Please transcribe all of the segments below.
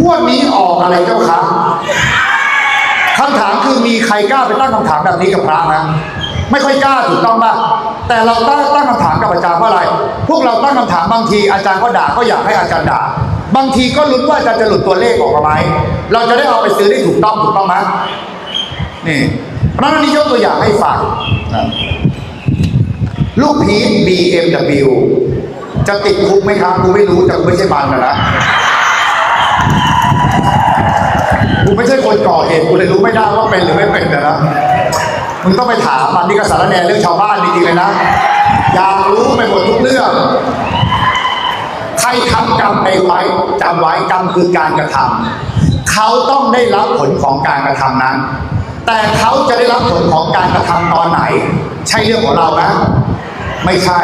งวดนี้ออกอะไรเจ้าคะคำถามคือมีใครกล้าไปตั้งคำถามแบบนี้กับพระไหมไม่ค่อยกล้าถูกต้องป่ะแต่เราตั้งตั้งคำถามกับอาจารย์เพราะอะไร พวกเราตั้งคำถามบางทีอาจารย์ก็ด่าก็อยากให้อาจารย์ด่า บางทีก็ลุ้นว่าอาจารย์จะหลุดตัวเลขออกมาไหมเราจะได้เอาไปซื้อได้ถูกต้องถูกต้องไหมนี่เพราะฉะนั้นนี่ยกตัวอย่างให้ฟังลูกพีท BMW จะติดคุกไหมครับกูไม่รู้แต่กูไม่ใช่มันนะนะ ม่ใช่คนก่อเหตุกูเลยรู้ไม่ได้ว่าเป็นหรือไม่เป็นนะนะมึงต้องไปถามมันนี่ก็สารแนเรื่องชาวบ้านจริงๆเลยนะ อยากรู้ไปหมดทุกเรื่อง ใครทำกรรมในไว้จำไว้กรรมคือการกระทำเขาต้องได้รับผลของการกระทำนั้น แต่เขาจะได้รับผลของการกระทำตอนไหน ใช่เรื่องของเรานะ ไม่ใช่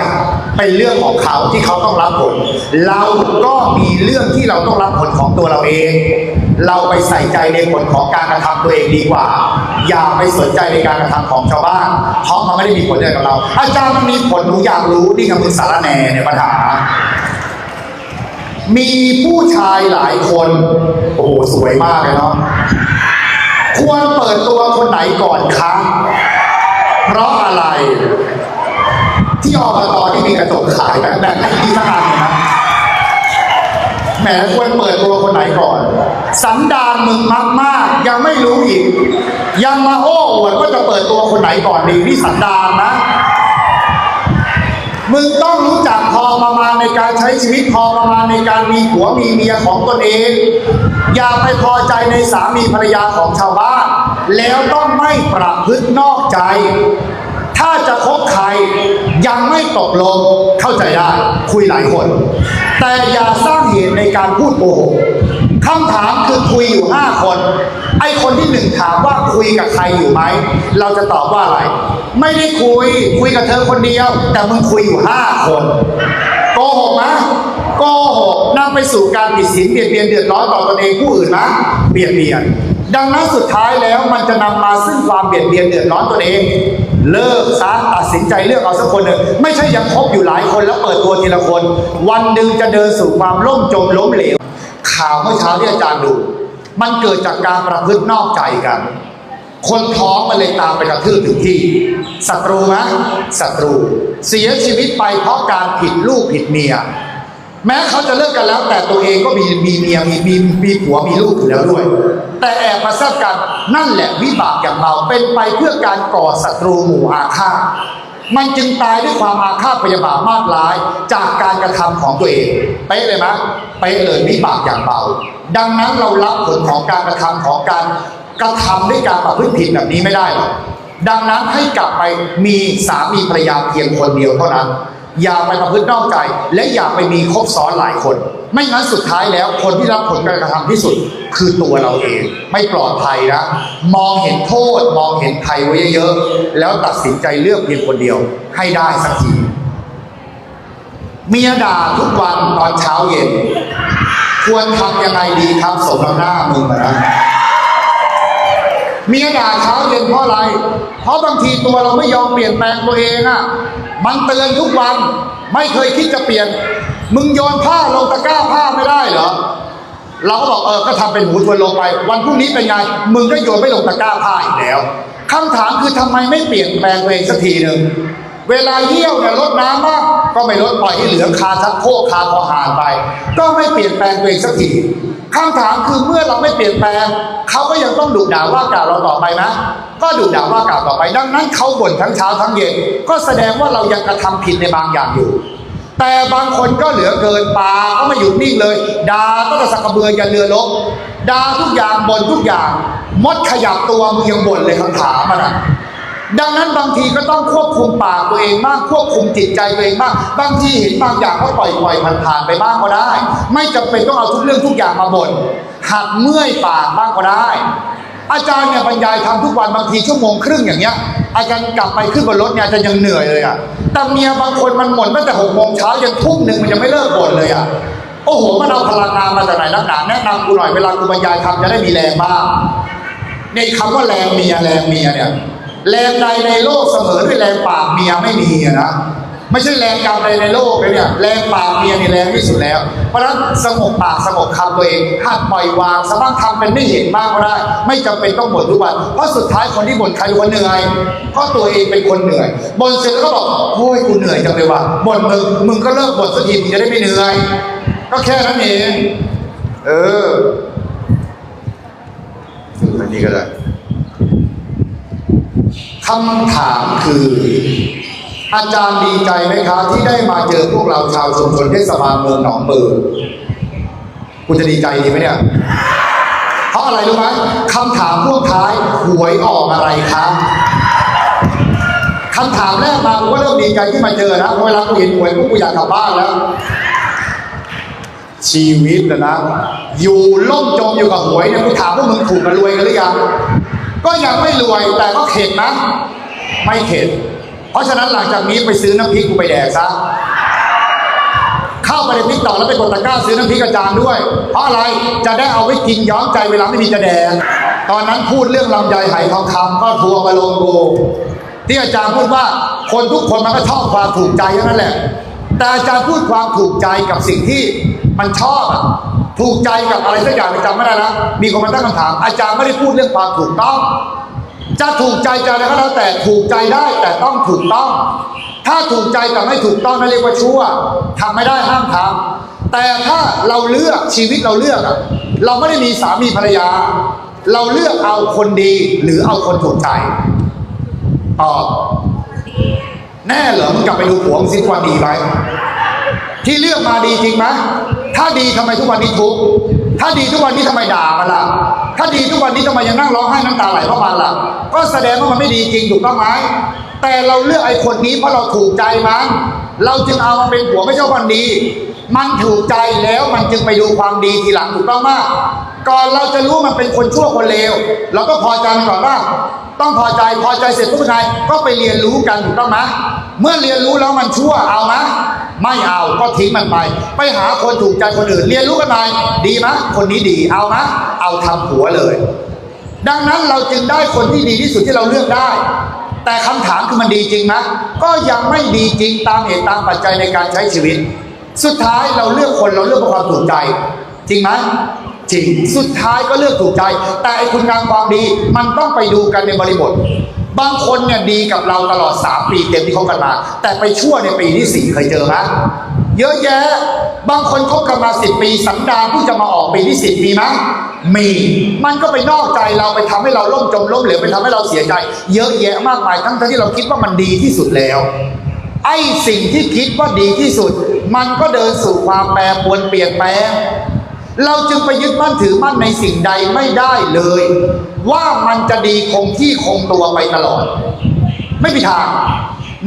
เป็นเรื่องของเขาที่เขาต้องรับผล เราก็มีเรื่องที่เราต้องรับผลของตัวเราเอง เราไปใส่ใจในผลของการกระทำตัวเองดีกว่า อย่าไปสนใจในการกระทำของชาวบ้าน เพราะมันไม่ได้มีผลอะไรกับเรา อาจารย์มันมีผลหนูอยากรู้นี่กับมึงสารแหน่ในปัญหามีผู้ชายหลายคน โอ้โห สวยมากเลยเนาะควรเปิดตัวคนไหนก่อนคะเพราะอะไร ที่อบตที่มีกระจกขายแบบแบบนี้สักอันนะแหมควรเปิดตัวคนไหนก่อน สันดานมึงมากมากยังไม่รู้อีก ยังมาโอ้อวดว่าจะเปิดตัวคนไหนก่อนดีนี่สันดานนะมึงต้องรู้จักพอประมาณในการใช้ชีวิตพอประมาณในการมีผัวมีเมียของตนเอง อย่าไปพอใจในสามีภรรยาของชาวบ้าน แล้วต้องไม่ประพฤตินอกใจาจะคบใครยังไม่ตกลงเข้าใจได้คุยหลายคน แต่อย่าสร้างเหตุในการพูดโกหกคำถามคือคุยอยู่ห้าคน ไอ้คนที่หนึ่งถามว่าคุยกับใครอยู่ไหม เราจะตอบว่าอะไร ไม่ได้คุย คุยกับเธอคนเดียว แต่มึงคุยอยู่ห้าคนโกหกนะโกหกนำไปสู่การผิดศีลเบียดเบียนเดือดร้อนต่อตนเองผู้อื่นนะเบียดเบียน ดังนั้นสุดท้ายแล้วมันจะนำมาซึ่งความเบียดเบียนเดือดร้อนตนเอง เลิกซะตัดสินใจเลือกเอาสักคนหนึ่งไม่ใช่ยังคบอยู่หลายคนแล้วเปิดตัวทีละคน วันหนึ่งจะเดินสู่ความล่มจมล้มเหลว ข่าวเมื่อเช้าที่อาจารย์ดู มันเกิดจากการประพฤตินอกใจกัน คนท้องมันเลยตามไปกระทืบถึงที่ศัตรูไหมศัตรู เสียชีวิตไปเพราะการผิดลูกผิดเมีย แม้เขาจะเลิกกันแล้ว แต่ตัวเองก็มีมีเมียมีมีมีผัวมีลูกอยู่แล้วด้วย แต่แอบมาแซบกันนั่นแหละวิบากอย่างเมาเป็นไปเพื่อการก่อศัตรูหมู่อาฆาตมันจึงตายด้วยความอาฆาตพยาบาทมากร้ายจากการกระทำของตัวเองเป๊ะเลยไหมเป๊ะเลยวิบากอย่างเบา ดังนั้นเรารับผลของการกระทำของการกระทำด้วยการประพฤติผิดแบบนี้ไม่ได้หรอกดังนั้นให้กลับไปมีสามีภรรยาเพียงคนเดียวเท่านั้น อย่าไปประพฤตินอกใจ และอย่าไปมีคบซ้อนหลายคน ไม่งั้นสุดท้ายแล้ว คนที่รับผลการกระทำที่สุด คือตัวเราเอง ไม่ปลอดภัยนะ มองเห็นโทษ มองเห็นภัยไว้เยอะๆ แล้วตัดสินใจเลือกเพียงคนเดียว ให้ได้สักที เมียด่าทุกวันตอนเช้าเย็น ควรทำยังไงดีครับสมน้ำหน้ามึงอะนะเมียด่าเช้าเย็นเพราะอะไร เพราะบางทีตัวเราไม่ยอมเปลี่ยนแปลงตัวเองอะ่ะ มันเตือนทุกวัน ไม่เคยคิดจะเปลี่ยน มึงโยนผ้าลงตะกร้าผ้าไม่ได้เหรอ เราก็บอกเออ ก็ทำเป็นหูทวนลงไป วันพรุ่งนี้เป็นไง มึงก็โยนไม่ลงตะกร้าผ้าอีกแล้วคำถามคือทำไมไม่เปลี่ยนแปลงเองสักทีหนึ่ง เวลาเยี่ยวเนี่ยลดน้ำบ้างก็ไม่ลดปล่อยให้เหลือคาชักโคกคาพอหานไป ก็ไม่เปลี่ยนแปลงเองสักที คำถามคือเมื่อเราไม่เปลี่ยนแปลงเขาก็ยังต้องดุด่าว่ากล่าวเราต่อไปนะ ก็ดุด่าว่ากล่าวต่อไป ดังนั้นเขาบ่นทั้งเช้าทั้งเย็น ก็แสดงว่าเรายังกระทำผิดในบางอย่างอยู่ แต่บางคนก็เหลือเกินปาก็ไม่หยุดนิ่งเลยด่าก็จะสักกระเบือยันเรือลบด่าทุกอย่างบ่นทุกอย่าง มดขยับตัวมึงยังบ่นเลยคำถามมันอะ ดังนั้นบางทีก็ต้องควบคุมปากตัวเองบ้างควบคุมจิตใจตัวเองบ้างบางทีเห็นบางอย่างก็ปล่อยปล่อยผ่านผ่านๆไปบ้างก็ได้ ไม่จำเป็นต้องเอาทุกเรื่องทุกอย่างมาบ่นหักเมื่อยปากบ้างก็ได้ อาจารย์เนี่ยบรรยายทำทุกวันบางทีชั่วโมงครึ่งอย่างเงี้ยอาจารย์กลับไปขึ้นบนรถเนี่ยอาจารย์ยังเหนื่อยเลยอะแต่เมียบางคนมันหม่นตั้งแต่หกโมงเช้ายันทุ่มหนึ่งมันยังไม่เลิกบ่นเลยอะโอ้โหมันเอาพลังงานมาจากไหนนักหนาแนะนำกูหน่อยเวลากูบรรยายทำจะได้มีแรงบ้างในคำว่าแรงเมียแรงเมียเนี่ย แรงใดในโลกเสมอด้วยแรงปากเมียไม่มีนะไม่ใช่แรงกรรมใดในโลกเลยเนี่ย แรงปากเมียนี่แรงที่สุดแล้ว เพราะฉะนั้นสงบปากสงบคำตัวเองหัดปล่อยวางสามารถทำเป็นไม่เห็นบ้างก็ได้ ไม่จำเป็นต้องบ่นทุกวันเพราะสุดท้ายคนที่บ่นใครคนเหนื่อยก็ตัวเองเป็นคนเหนื่อยบ่นเสร็จแล้วก็บอกโอ้ยกูเหนื่อยจังเลยว่ะบ่นมึงมึงก็เลิกบ่นสักทีมึงจะได้ไม่เหนื่อย ก็แค่นั้นเองเออดูอันนี้ก็ได้ คำถามคือ อาจารย์ดีใจไหมครับที่ได้มาเจอพวกเราชาวชุมชนเทศบาลเมืองหนองเบิร์คุณจะดีใจดีไหมเนี่ย เพราะอะไรรู้ไหมคำถามพวกท้ายหวยออกอะไรครับคำถามแรกมาผมก็เริ่มดีใจที่มาเจอนะเวลากูเห็นหวยกกูอยากกลับบ้านแล้วชีวิตนะนะ อยู่ล่มจมอยู่กับหวยเนี่ยกูถามว่ามึงถูกกันรวยกันหรือยัง ก็ยังไม่รวยแต่ก็เข็ดนะ ไม่เข็ด เพราะฉะนั้นหลังจากนี้ไปซื้อน้ำพริกกูไปแดกซะเข้าไปในพริกต่อแล้วไปกดตะกร้าซื้อน้ำพริกอาจารย์ด้วย เพราะอะไรจะได้เอาไว้กินย้อมใจเวลาไม่มีจะแดงตอนนั้นพูดเรื่องลำไยไหทองคำก็ทัวมาลงกูที่อาจารย์พูดว่าคนทุกคนมันก็ชอบความถูกใจนั้นแหละ แต่อาจารย์พูดความถูกใจกับสิ่งที่มันชอบอะ ถูกใจกับอะไรสักอย่างจำไม่ได้แล้วมีคนมาตั้งคำถาม อาจารย์ไม่ได้พูดเรื่องความถูกต้อง จะถูกใจจะอะไรก็แล้วแต่ถูกใจได้แต่ต้องถูกต้อง ถ้าถูกใจแต่ไม่ถูกต้องนั่นเรียกว่าชั่วทำไม่ได้ห้ามทำแต่ถ้าเราเลือกชีวิตเราเลือกอะเราไม่ได้มีสามีภรรยา เราเลือกเอาคนดีหรือเอาคนถูกใจตอบแน่เหรอมึงกลับไปดูผัวมึงสิว่าดีไหมที่เลือกมาดีจริงไหม ถ้าดีทำไมทุกวันนี้ทุกถ้าดีทุกวันนี้ทำไมด่ามันล่ะ ถ้าดีทุกวันนี้ทำไมยังนั่งร้องไห้น้ำตาไหลเพราะมันล่ะ ก็แสดงว่ามันไม่ดีจริงถูกต้องไหมแต่เราเลือกไอ้คนนี้เพราะเราถูกใจมันเราจึงเอามาเป็นผัวไม่ใช่วันดี มันถูกใจแล้วมันจึงไปดูความดีทีหลังถูกต้องมาก ก่อนเราจะรู้มันเป็นคนชั่วคนเลวเราก็พอใจก่อนว่า ต้องพอใจพอใจเสร็จปุ๊บไงก็ไปเรียนรู้กันถูกต้องไหมเมื่อเรียนรู้แล้วมันชั่วเอาไหมไม่เอาก็ทิ้งมันไป ไปหาคนถูกใจคนอื่น เรียนรู้กันไปดีไหมคนนี้ดีเอาไหมเอาทำผัวเลย ดังนั้นเราจึงได้คนที่ดีที่สุดที่เราเลือกได้ แต่คำถามคือมันดีจริงไหมก็ยังไม่ดีจริงตามเหตุตามปัจจัยในการใช้ชีวิต สุดท้ายเราเลือกคนเราเลือกเพราะความถูกใจ จริงไหม จริง สุดท้ายก็เลือกถูกใจ แต่ไอ้คุณงามความดีมันต้องไปดูกันในบริบท บางคนเนี่ยดีกับเราตลอด 3 ปีเต็มที่เขากันมา แต่ไปชั่วในปีที่ 4 เคยเจอไหมเยอะแยะ บางคนคบกันมา 10 ปีสันดานที่จะมาออกปีที่ 10 มีไหมมี มันก็ไปนอกใจเราไปทำให้เราล่มจมล้มเหลวไปทำให้เราเสียใจ เยอะแยะมากมายทั้งที่เราคิดว่ามันดีที่สุดแล้วไอ้สิ่งที่คิดว่าดีที่สุด มันก็เดินสู่ความแปรปรวนเปลี่ยนแปลง เราจึงไปยึดมั่นถือมั่นในสิ่งใดไม่ได้เลย ว่ามันจะดีคงที่คงตัวไปตลอด ไม่มีทาง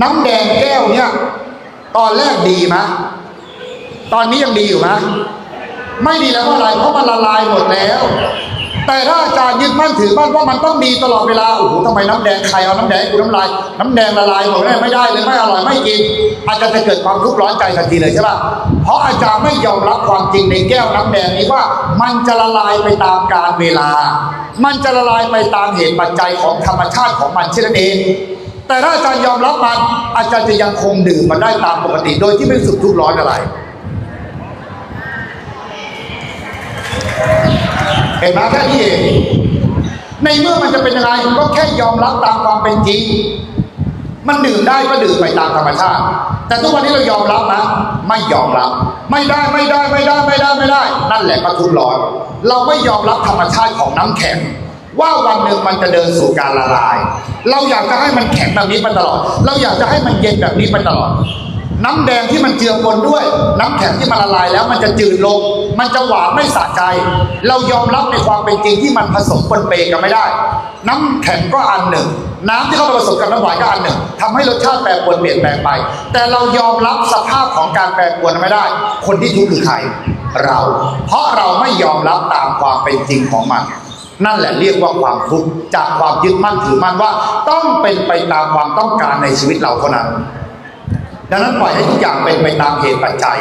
น้ำแดงแก้วเนี่ย ตอนแรกดีไหมตอนนี้ยังดีอยู่ไหมไม่ดีแล้วเพราะอะไรเพราะมันละลายหมดแล้ว แต่ถ้าอาจารย์ยึดมั่นถือมั่นว่ามันต้องดีตลอดเวลาโอ้โหทำไมน้ำแดงใครเอาน้ำแดงกูน้ำลาย น้ำแดงละลายหมดเลยไม่ได้เลยไม่อร่อยไม่กิน อาจารย์จะเกิดความทุกข์ร้อนใจทันทีเลยใช่ป่ะเพราะอาจารย์ไม่ยอมรับความจริงในแก้วน้ำแดงนี้ว่า มันจะละลายไปตามกาลเวลา มันจะละลายไปตามเหตุปัจจัยของธรรมชาติของมันเช่นนั้นเองแต่ถ้าอาจารย์ยอมรับมันอาจารย์จะยังคงดื่มมันได้ตามปกติ โดยที่ไม่รู้สึกทุกข์ร้อนอะไร เห็นไหมแค่นี้เองในเมื่อมันจะเป็นยังไงก็แค่ยอมรับตามความเป็นจริง มันดื่มได้ก็ดื่มไปตามธรรมชาติ แต่ทุกวันนี้เรายอมรับนะ ไม่ยอมรับ ไม่ได้ไม่ได้ไม่ได้ไม่ได้ไม่ได้ นั่นแหละก็ทุกข์ร้อน เราไม่ยอมรับธรรมชาติของน้ำแข็งว่าวันหนึ่งมันจะเดินสู่การละลาย เราอยากจะให้มันแข็งแบบนี้ไปตลอด เราอยากจะให้มันเย็นแบบนี้ไปตลอด น้ำแดงที่มันเจือปนด้วย น้ำแข็งที่มันละลายแล้วมันจะจืดลง มันจะหวานไม่สะใจ เรายอมรับในความเป็นจริงที่มันผสมปนเปกันไม่ได้ น้ำแข็งก็อันหนึ่ง น้ำที่เข้าผสมกับน้ำหวานก็อันหนึ่งทำให้รสชาติแปรปรวนเปลี่ยนแปลงไป แต่เรายอมรับสภาพของการแปรปรวนไม่ได้ คนที่ทุกข์คือใครเรา เพราะเราไม่ยอมรับตามความเป็นจริงของมันนั่นแหละเรียกว่าความทุกข์จากความยึดมั่นถือมั่นว่า ต้องเป็นไปตามความต้องการในชีวิตเราเท่านั้น ดังนั้นปล่อยให้ทุกอย่างเป็นไปตามเหตุปัจจัย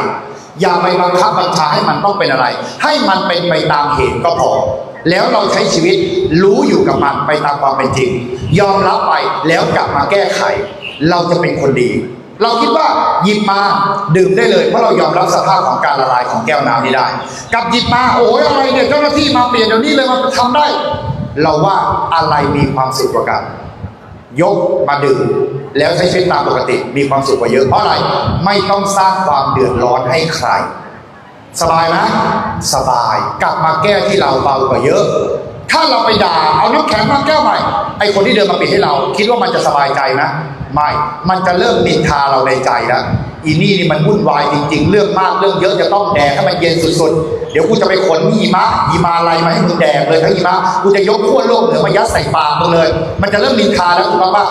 อย่าไปบังคับบัญชาให้มันต้องเป็นอะไร ให้มันเป็นไปตามเหตุก็พอ แล้วเราใช้ชีวิตรู้อยู่กับมันไปตามความเป็นจริง ยอมรับไปแล้วกลับมาแก้ไข เราจะเป็นคนดี เราคิดว่าหยิบมาดื่มได้เลยเพราะเรายอมรับสภาพของการละลายของแก้วน้ำนี้ได้ กับหยิบมาโอ้ยอะไรเนี่ยเจ้าหน้าที่มาเปลี่ยนเดี๋ยวนี้เลยมาทำได้ เราว่าอะไรมีความสุขกว่ากัน ยกมาดื่ม แล้วใช้ชีวิตตามปกติมีความสุขกว่าเยอะเพราะอะไรไม่ต้องสร้างความเดือดร้อนให้ใคร สบายไหมสบายกลับมาแก้ที่เราเบากว่าเยอะ ถ้าเราไปด่าเอาน้ำแข็งมาแก้วใหม่ไอคนที่เดินมาปิดให้เรา คิดว่ามันจะสบายใจนะไม่มันจะเริ่มนินทาเราในใจแล้ว อีนี่นี่มันวุ่นวายจริง ๆ เรื่องมากเรื่องเยอะจะต้องแดกให้มันเย็นสุดๆ เดี๋ยวกูจะไปขนหิมะหิมาอะไรมาให้มึงแดกเลยทั้งหิมะกูจะยกขั้วโลกเหนือมายัดใส่ปากมึงเลย มันจะเริ่มนินทาแล้วถูกต้องปะ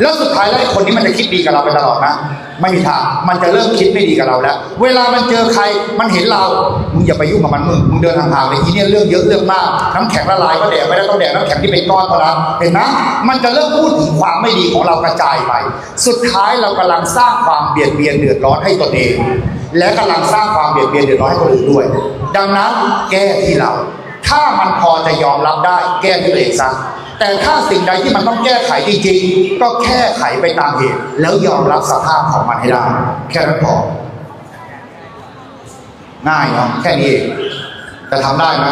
แล้วสุดท้ายแล้วคนนี้มันจะคิดดีกับเราไปตลอดนะ ไม่มีทางมันจะเริ่มคิดไม่ดีกับเราแล้ว เวลามันเจอใครมันเห็นเรา มึงอย่าไปยุ่งกับมันมึงมึงเดินห่างๆเลยอีเนี่ยเรื่องเยอะเรื่องมาก น้ำแข็งละลายก็แดกไม่ได้ต้องแดกน้ำแข็งที่เป็นก้อนเท่านั้นเห็นไหมมันจะเริ่มพูดถึงความไม่ดีของเรากระจายไป สุดท้ายเรากำลังสร้างความเบียดเบียนเดือดร้อนให้ตนเอง และกำลังสร้างความเบียดเบียนเดือดร้อนให้คนอื่นด้วย ดังนั้นแก้ที่เรา ถ้ามันพอจะยอมรับได้แก้ที่ตัวเองซะ แต่ถ้าสิ่งใดที่มันต้องแก้ไขจริงๆ ก็แค่ไขไปตามเหตุ แล้วยอมรับสภาพของมันให้ได้ แค่นั้นพอ ง่ายเนาะแค่นี้เองแต่ทำได้ไหม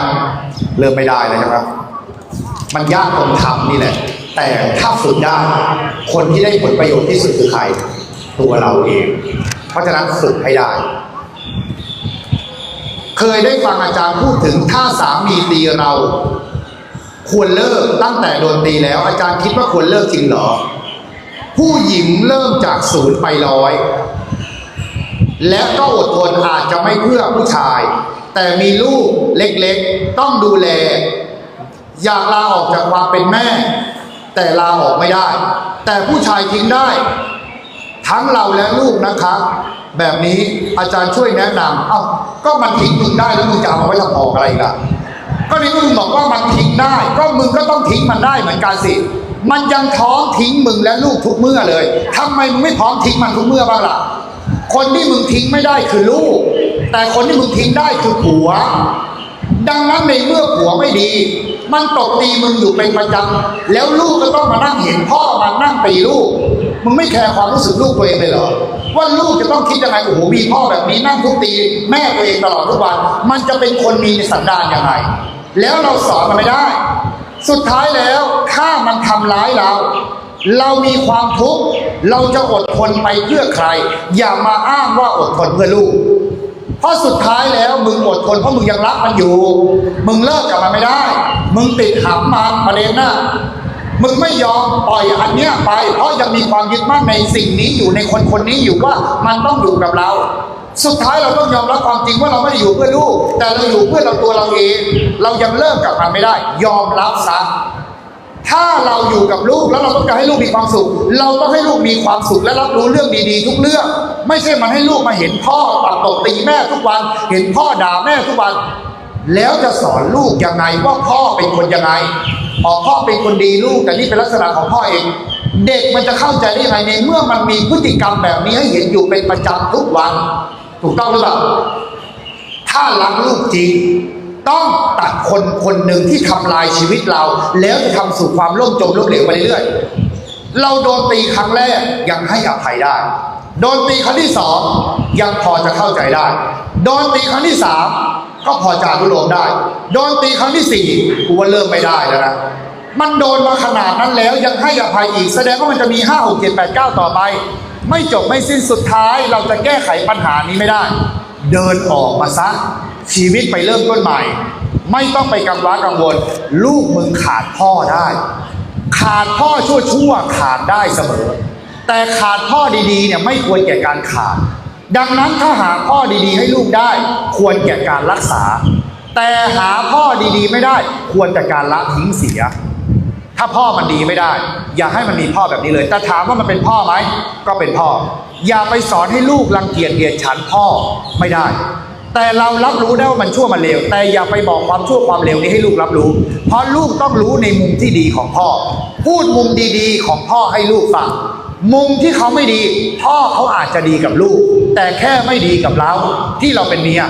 เริ่มไม่ได้เลยนะครับ มันยากตรงทำนี่แหละ แต่ถ้าฝึกได้ คนที่ได้ผลประโยชน์ที่สุดคือใคร ตัวเราเอง เพราะฉะนั้นฝึกให้ได้ เคยได้ฟังอาจารย์พูดถึงถ้าสามีตีเรา ควรเลิกตั้งแต่โดนตีแล้ว อาจารย์คิดว่าควรเลิกจริงเหรอ ผู้หญิงเริ่มจากศูนย์ไปร้อย และก็อดทนอาจจะไม่เพื่อผู้ชาย แต่มีลูกเล็กๆ ต้องดูแล อยากลาออกจากความเป็นแม่ แต่ลาออกไม่ได้ แต่ผู้ชายทิ้งได้ ทั้งเราและลูกนะคะแบบนี้อาจารย์ช่วยแนะนำเอ้าก็มันทิ้งมึงได้แล้วมึงจะเอาไว้ทำออกอะไรกล่ะ ก็นี่มึงบอกว่ามันทิ้งได้ ก็มึงก็ต้องทิ้งมันได้เหมือนกันสิ มันยังท้องทิ้งมึงและลูกทุกเมื่อเลยทำไมมึงไม่พร้อมทิ้งมันทุกเมื่อบ้างล่ะ คนที่มึงทิ้งไม่ได้คือลูก แต่คนที่มึงทิ้งได้คือผัว ดังนั้นในเมื่อผัวไม่ดี มันตบตีมึงอยู่เป็นประจำแล้วลูกก็ต้องมานั่งเห็นพ่อมานั่งตีลูกมึงไม่แคร์ความรู้สึกลูกตัวเองเลยเหรอว่าลูกจะต้องคิดยังไงโอ้โหมีพ่อแบบนี้นั่งทุบตี แม่ตัวเองตลอดทุกวัน มันจะเป็นคนมีสันดานยังไง แล้วเราสอนมันไม่ได้ สุดท้ายแล้วถ้ามันทำร้ายเรา เรามีความทุกข์เราจะอดทนไปเพื่อใคร อย่ามาอ้างว่าอดทนเพื่อลูก เพราะสุดท้ายแล้วมึงอดทนเพราะมึงยังรักมันอยู่ มึงเลิกกับมันไม่ได้ มึงติดหำมันประเด็นน่ะมึงไม่ยอมปล่อยอันเนี้ยไป เพราะยังมีความยึดมั่นในสิ่งนี้อยู่ในคนคนนี้อยู่ว่ามันต้องอยู่กับเรา สุดท้ายเราต้องยอมรับความจริงว่าเราไม่ได้อยู่เพื่อลูก แต่เราอยู่เพื่อเราตัวเราเอง เรายังเลิกกับมันไม่ได้ ยอมรับซะถ้าเราอยู่กับลูกแล้วเราต้องการให้ลูกมีความสุข เราต้องให้ลูกมีความสุขและรับรู้เรื่องดีๆ ทุกเรื่อง ไม่ใช่มันให้ลูกมาเห็นพ่อปัดตบตีแม่ทุกวัน เห็นพ่อด่าแม่ทุกวัน แล้วจะสอนลูกยังไงว่าพ่อเป็นคนยังไงออพ่อเป็นคนดีลูกแต่นี่เป็นลักษณะของพ่อเอง เด็กมันจะเข้าใจได้ยังไงในเมื่อมันมีพฤติกรรมแบบนี้ให้เห็นอยู่เป็นประจำทุกวัน ถูกต้องหรือเปล่า ถ้ารักลูกจริง ต้องตัดคนคนหนึ่งที่ทำลายชีวิตเรา แล้วจะทำสู่ความล่มจมล้มเหลวไปเรื่อยๆเราโดนตีครั้งแรกยังให้อภัยได้ โดนตีครั้งที่สองยังพอจะเข้าใจได้ โดนตีครั้งที่สามก็พอจะอนุโลมได้ โดนตีครั้งที่สี่กูว่าเริ่มไม่ได้แล้วนะมันโดนมาขนาดนั้นแล้วยังให้อภัยอีก แสดงว่ามันจะมีห้าหกเจ็ดแปดเก้าต่อไป ไม่จบไม่สิ้นสุดท้าย เราจะแก้ไขปัญหานี้ไม่ได้ เดินออกมาซะ ชีวิตไปเริ่มต้นใหม่ ไม่ต้องไปกังวลกังวล ลูกมึงขาดพ่อได้ ขาดพ่อชั่วชั่วขาดได้เสมอ แต่ขาดพ่อดีๆเนี่ยไม่ควรแก่การขาด ดังนั้นถ้าหาพ่อดีๆ ให้ลูกได้ ควรแก่การรักษา แต่หาพ่อดีๆ ไม่ได้ ควรแต่การละทิ้งเสีย ถ้าพ่อมันดีไม่ได้ อย่าให้มันมีพ่อแบบนี้เลย แต่ถามว่ามันเป็นพ่อไหม ก็เป็นพ่อ อย่าไปสอนให้ลูกรังเกียจเดียดฉันพ่อไม่ได้ แต่เรารับรู้ได้ว่ามันชั่วมันเลว แต่อย่าไปบอกความชั่วความเลวนี้ให้ลูกรับรู้ เพราะลูกต้องรู้ในมุมที่ดีของพ่อ พูดมุมดีๆ ของพ่อให้ลูกฟัง มุมที่เขาไม่ดี พ่อเขาอาจจะดีกับลูก แต่แค่ไม่ดีกับเราที่เราเป็นเมีย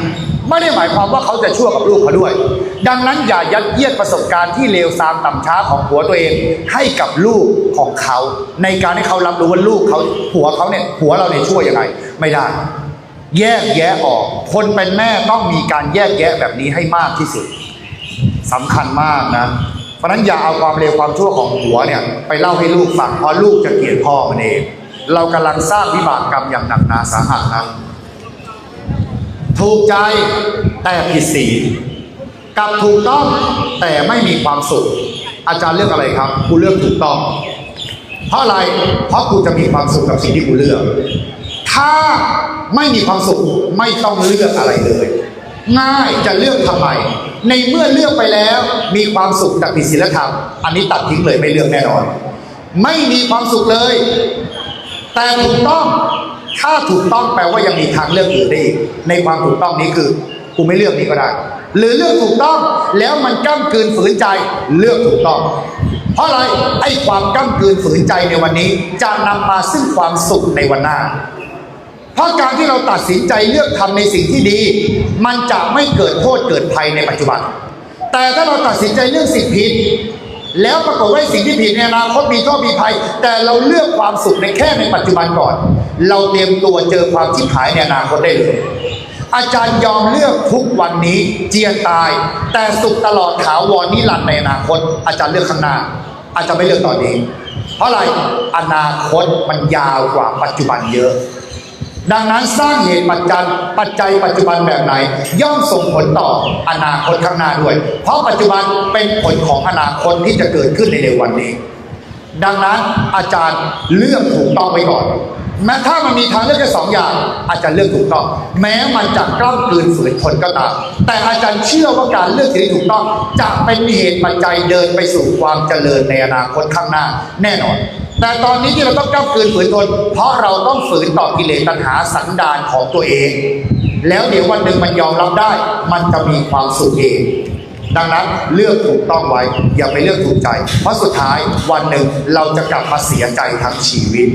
ไม่ได้หมายความว่าเขาจะชั่วกับลูกเขาด้วย ดังนั้นอย่ายัดเยียดประสบการณ์ที่เลวทรามต่ำช้าของผัวตัวเอง ให้กับลูกของเขา ในการให้เขารับรู้ว่าลูกเขาผัวเขาเนี่ยผัวเราเนี่ยชั่วยังไง ไม่ได้ แยกแยะออก คนเป็นแม่ต้องมีการแยกแยะแบบนี้ให้มากที่สุดสำคัญมากนะเพราะนั้นอย่าเอาความเลวความชั่วของผัวเนี่ยไปเล่าให้ลูกฟังเพราะลูกจะเกลียดพ่อมันเอง เรากำลังสร้างวิบากกรรมอย่างหนักหนาสาหัสนะ ถูกใจแต่ผิดศีลกับถูกต้องแต่ไม่มีความสุข อาจารย์เลือกอะไรครับกูเลือกถูกต้อง เพราะอะไรเพราะกูจะมีความสุขกับสิ่งที่กูเลือก ถ้าไม่มีความสุขไม่ต้องเลือกอะไรเลย ง่ายจะเลือกทำไมในเมื่อเลือกไปแล้วมีความสุขแต่ผิดศีลธรรมอันนี้ตัดทิ้งเลยไม่เลือกแน่นอน ไม่มีความสุขเลย แต่ถูกต้อง ถ้าถูกต้องแปลว่ายังมีทางเลือกอื่นได้อีกในความถูกต้องนี้คือกูไม่เลือกนี้ก็ได้ หรือเลือกถูกต้องแล้วมันก้ามกลืนฝืนใจเลือกถูกต้อง เพราะอะไรไอ้ความก้ามกลืนฝืนใจในวันนี้ จะนำมาซึ่งความสุขในวันหน้า เพราะการที่เราตัดสินใจเลือกทำในสิ่งที่ดี มันจะไม่เกิดโทษเกิดภัยในปัจจุบัน แต่ถ้าเราตัดสินใจเลือกสิ่งผิดแล้วปรากฏว่าสิ่งที่ผิดในอนาคตมีโทษมีภัย แต่เราเลือกความสุขในแค่ในปัจจุบันก่อน เราเตรียมตัวเจอความชิบหายในอนาคตได้เลย อาจารย์ยอมเลือกทุกวันนี้เจียนตาย แต่สุขตลอดถาวรนิรันดร์ในอนาคต อาจารย์เลือกข้างหน้า อาจารย์ไม่เลือกตอนนี้ เพราะอะไรอนาคตมันยาวกว่าปัจจุบันเยอะ ดังนั้นสร้างเหตุปัจจัยปัจจัยปัจจุบันแบบไหน ย่อมส่งผลต่ออนาคตข้างหน้าด้วย เพราะปัจจุบันเป็นผลของอนาคตที่จะเกิดขึ้นในเร็ววันนี้ ดังนั้นอาจารย์เลือกถูกต้องไว้ก่อน แม้ถ้ามันมีทางเลือกแค่สองอย่าง อาจารย์เลือกถูกต้อง แม้มันจะกล้ำกลืนฝืนคนก็ตาม แต่อาจารย์เชื่อว่าการเลือกสิ่งที่ถูกต้อง จะเป็นเหตุปัจจัยเดินไปสู่ความเจริญในอนาคตข้างหน้าแน่นอน แต่ตอนนี้ที่เราต้องกล้ำกลืนฝืนทน เพราะเราต้องฝืนต่อกิเลสตัณหาสันดานของตัวเอง แล้วเดี๋ยววันหนึ่งมันยอมรับได้ มันจะมีความสุขเอง ดังนั้นเลือกถูกต้องไว้ อย่าไปเลือกถูกใจ เพราะสุดท้ายวันหนึ่งเราจะกลับมาเสียใจทั้งชีวิต